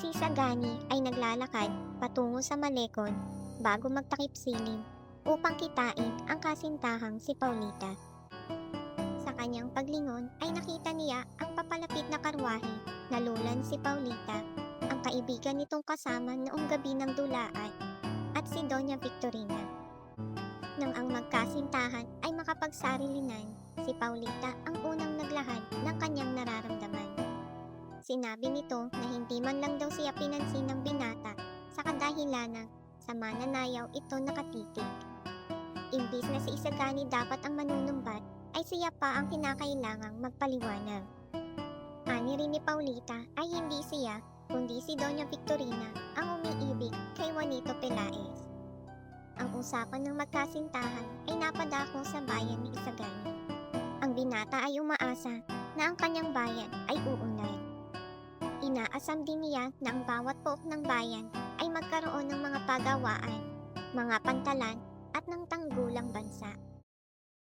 Si Sagani ay naglalakad patungo sa Malekon bago magtakip silim upang kitain ang kasintahang si Paulita. Sa kanyang paglingon ay nakita niya ang papalapit na karwahe na lulan si Paulita, ang kaibigan nitong kasama noong gabi ng dulaan at si Doña Victorina. Nang ang magkasintahan ay makapagsarilinan, si Paulita ang unang naglahad ng kanyang nararamdaman. Sinabi nito na hindi man lang daw siya pinansin ng binata sa kadahilanang sa mananayaw ito nakatitig. Imbis na si Isagani dapat ang manunumbat, ay siya pa ang kinakailangang magpaliwanag. Ani rin ni Paulita ay hindi siya, kundi si Doña Victorina ang umiibig kay Juanito Pelaez. Ang usapan ng magkasintahan ay napadako sa bayan ni Isagani. Ang binata ay umaasa na ang kanyang bayan ay uunlad. Inaasam din niya na ang bawat pook ng bayan ay magkaroon ng mga pagawaan, mga pantalan at ng bansa.